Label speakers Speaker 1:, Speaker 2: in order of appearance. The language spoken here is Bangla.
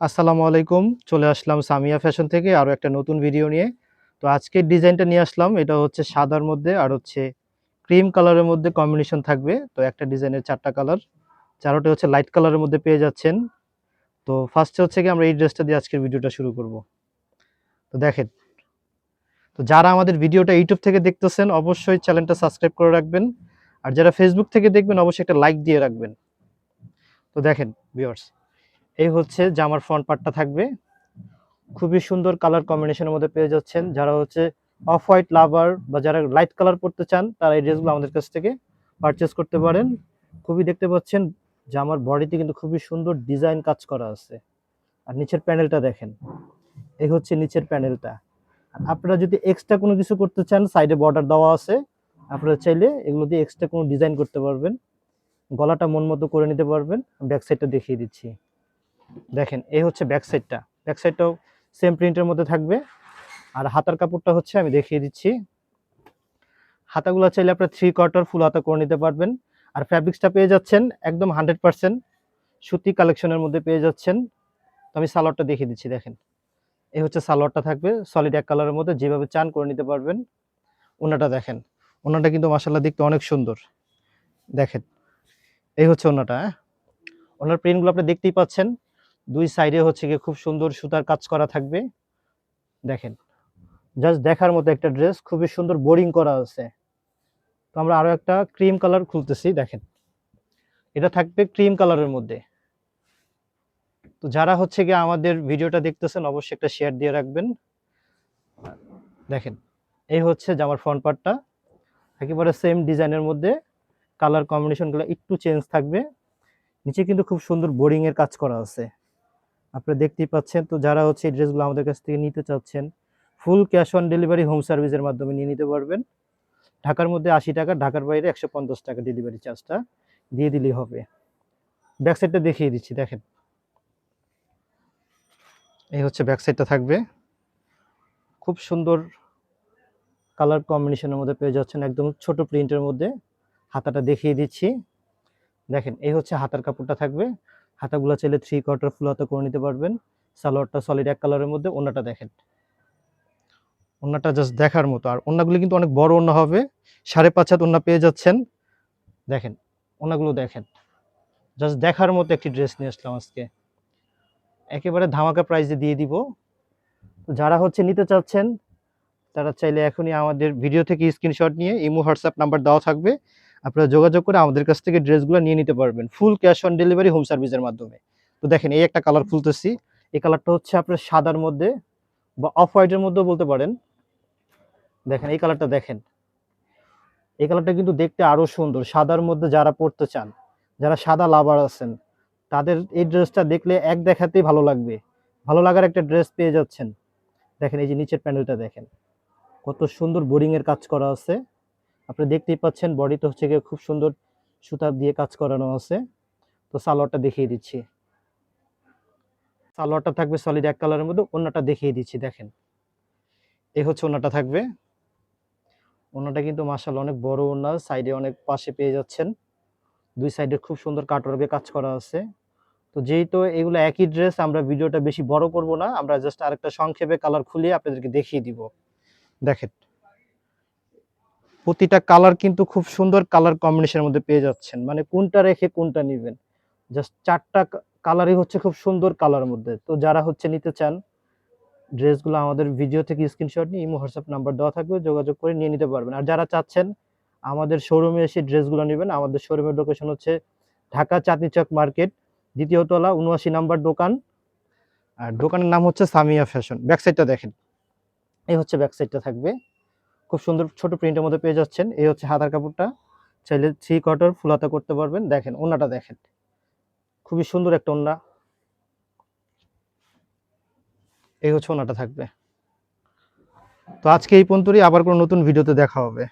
Speaker 1: আসসালামু আলাইকুম, চলে আসলাম সামিয়া ফ্যাশন থেকে আরও একটা নতুন ভিডিও নিয়ে। তো আজকের ডিজাইনটা নিয়ে আসলাম, এটা হচ্ছে সাদার মধ্যে আর হচ্ছে ক্রিম কালারের মধ্যে কম্বিনেশন থাকবে। তো একটা ডিজাইনের চারটা কালার, চারোটা হচ্ছে লাইট কালারের মধ্যে পেয়ে যাচ্ছেন। তো ফার্স্টে হচ্ছে কি আমরা এই ড্রেসটা দিয়ে আজকের ভিডিওটা শুরু করব। তো দেখেন, তো যারা আমাদের ভিডিওটা ইউটিউব থেকে দেখতেছেন, অবশ্যই চ্যানেলটা সাবস্ক্রাইব করে রাখবেন। আর যারা ফেসবুক থেকে দেখবেন, অবশ্যই একটা লাইক দিয়ে রাখবেন। তো দেখেন ভিউয়ার্স এই হচ্ছে জামার ফ্রন্ট পার্টটা থাকবে। খুবই সুন্দর কালার কম্বিনেশনের মধ্যে পেয়ে যাচ্ছেন যারা হচ্ছে অফ হোয়াইট লাভার বা যারা লাইট কালার পরতে চান, তারা এই ড্রেসগুলো আমাদের কাছ থেকে পারচেস করতে পারেন। খুবই দেখতে পাচ্ছেন জামার বডিতে কিন্তু খুবই সুন্দর ডিজাইন কাজ করা আছে। আর নিচের প্যানেলটা দেখেন। এই হচ্ছে নিচের প্যানেলটা আর আপনারা যদি এক্সট্রা কোনো কিছু করতে চান সাইডে বর্ডার দেওয়া আছে, আপনারা চাইলে এগুলো দিয়ে এক্সট্রা কোনো ডিজাইন করতে পারবেন। গলাটা মন মতো করে নিতে পারবেন। ব্যাক সাইডটা দেখিয়ে দিচ্ছি। দেখেন, এই হচ্ছে ব্যাক সাইডটা ব্যাক সাইডটাও সেম প্রিন্টের মধ্যে থাকবে। আর হাতার কাপড়টা হচ্ছে, আমি দেখিয়ে দিচ্ছি। হাতাগুলো চাইলে আপনার থ্রি কোয়ার্টার ফুল হাতা করে নিতে পারবেন। আর ফ্যাব্রিক্সটা পেয়ে যাচ্ছেন, একদম হান্ড্রেড পার্সেন্ট সুতি কালেকশনের মধ্যে পেয়ে যাচ্ছেন। তো আমি সালোয়ারটা দেখিয়ে দিচ্ছি, দেখেন। এই হচ্ছে সালোয়ারটা থাকবে সলিড এক কালারের মধ্যে, যেভাবে চান করে নিতে পারবেন। ওনাটা দেখেন, ওনাটা কিন্তু মাসাল্লাহ দেখতে অনেক সুন্দর। দেখেন, এই হচ্ছে ওনাটা হ্যাঁ? ওনার প্রিন্টগুলো আপনি দেখতেই পাচ্ছেন। দুই সাইডে হচ্ছে গিয়ে খুব সুন্দর সুতার কাজ করা থাকবে। দেখেন জাস্ট দেখার মতো একটা ড্রেস খুবই সুন্দর বোরিং করা আছে। তো আমরা আরও একটা ক্রিম কালার খুলতেছি, দেখেন। এটা থাকবে ক্রিম কালারের মধ্যে। তো যারা হচ্ছে গিয়ে আমাদের ভিডিওটা দেখতেছেন, অবশ্যই একটা শেয়ার দিয়ে রাখবেন। দেখেন, এই হচ্ছে জামার ফ্রন্ট পার্টটা একেবারে সেম ডিজাইনের মধ্যে। কালার কম্বিনেশনগুলো একটু চেঞ্জ থাকবে। নিচে কিন্তু খুব সুন্দর বোরিং এর কাজ করা আছে। আপনারা দেখতেই পাচ্ছেন। তো যারা হচ্ছে এই ড্রেসগুলো আমাদের কাছ থেকে নিতে চাচ্ছেন full cash on delivery home সার্ভিসের মাধ্যমে নিয়ে নিতে পারবেন। ঢাকার মধ্যে আশি টাকা, ঢাকার বাইরে একশো পঞ্চাশ টাকা ডেলিভারি চার্জটা দিয়ে দিলেই হবে। ব্যাক সাইডটা দেখিয়ে দিচ্ছি, দেখেন। এই হচ্ছে ব্যাক সাইডটা থাকবে। খুব সুন্দর কালার কম্বিনেশনের মধ্যে পেয়ে যাচ্ছেন, একদম ছোট প্রিন্টের মধ্যে। হাতাটা দেখিয়ে দিচ্ছি। দেখেন, এই হচ্ছে হাতার কাপড়টা থাকবে। হাতাগুলো চাইলে থ্রি কোয়ার্টার ফুল হাতা করে নিতে পারবেন। সালোয়ারটা সলিড এক কালারের মধ্যে ওনাটা দেখেন। ওনাটা জাস্ট দেখার মতো। আর ওনাগুলো কিন্তু অনেক বড় ওনা হবে। সাড়ে পাঁচ হাত ওনা পেয়ে যাচ্ছেন। দেখেন ওনাগুলো দেখেন। জাস্ট দেখার মতো একটি ড্রেস নিয়ে আসলাম আজকে। একেবারে ধামাকা প্রাইসে দিয়ে দিব। যারা হচ্ছে নিতে চাচ্ছেন, তারা চাইলে এখনই আমাদের ভিডিও থেকে স্ক্রিনশট নিয়ে ইমো হোয়াটসঅ্যাপ নাম্বার দেওয়া থাকবে। আপনারা যোগাযোগ করে আমাদের কাছ থেকে ড্রেসগুলো নিয়ে নিতে পারবেন। Full cash on delivery home সার্ভিসের মাধ্যমে। তো দেখেন, এই একটা কালার খুলতেছি। এই কালারটা হচ্ছে আপনার সাদার মধ্যে বা অফ হোয়াইটের মধ্যেও বলতে পারেন। দেখেন, এই কালারটা দেখেন। এই কালারটা কিন্তু দেখতে আরও সুন্দর। সাদার মধ্যে যারা পড়তে চান, যারা সাদা লাভার আছেন, তাদের এই ড্রেসটা দেখলে এক দেখাতেই ভালো লাগবে। ভালো লাগার একটা ড্রেস পেয়ে যাচ্ছেন। দেখেন, এই যে নিচের প্যানেলটা দেখেন। কত সুন্দর বোরিং এর কাজ করা আছে। আপনি দেখতেই পাচ্ছেন বডিতে হচ্ছে গিয়ে খুব সুন্দর সুতা দিয়ে কাজ করানো আছে। তো সালোয়ারটা দেখিয়ে দিচ্ছি। সালোয়ারটা থাকবে সলিড এক কালারের মধ্যে অন্যটা দেখিয়ে দিচ্ছি, দেখেন। এই হচ্ছে অন্যটা থাকবে। অন্যটা কিন্তু মাসাল অনেক বড় ওনা সাইডে অনেক পাশে পেয়ে যাচ্ছেন। দুই সাইডে খুব সুন্দর কাটওয়ার্কে কাজ করা আছে। তো যেহেতু এগুলো একই ড্রেস আমরা ভিডিওটা বেশি বড় করব না, আমরা জাস্ট আরেকটা সংক্ষেপে কালার খুলিয়ে আপনাদেরকে দেখিয়ে দিব। দেখেন। প্রতিটা কালার কিন্তু খুব সুন্দর কালার কম্বিনেশনের মধ্যে পেয়ে যাচ্ছেন। মানে কোনটা রেখে কোনটা নেবেন? জাস্ট চারটা কালারই হচ্ছে খুব সুন্দর কালার মধ্যে। তো যারা হচ্ছে নিতে চান, ড্রেসগুলো আমাদের ভিডিও থেকে স্ক্রিনশট নিয়ে ইমো, হোয়াটসঅ্যাপ নাম্বার দেওয়া থাকবে, যোগাযোগ করে নিয়ে নিতে পারবেন। আর যারা চাচ্ছেন, আমাদের শোরুমে এসে ড্রেসগুলো নেবেন, আমাদের শোরুমের লোকেশন হচ্ছে ঢাকা চাঁদনি চক মার্কেট দ্বিতীয় তলা উনআশি নাম্বার দোকান। আর দোকানের নাম হচ্ছে সামিয়া ফ্যাশন ব্যাক সাইডটা দেখেন। এই হচ্ছে ব্যাক সাইডটা থাকবে। খুব সুন্দর ছোট প্রিন্টের মধ্যে পেয়ে যাচ্ছেন। এই হচ্ছে হাতার কাপড়টা। চাইলে থ্রি কোয়ার্টার ফুলাতা করতে পারবেন। দেখেন ওনাটা দেখেন। খুবই সুন্দর একটা ওনা এই হচ্ছে ওনাটা থাকবে। তো আজকে এই পর্যন্তই। আবার কোনো নতুন ভিডিওতে দেখা হবে।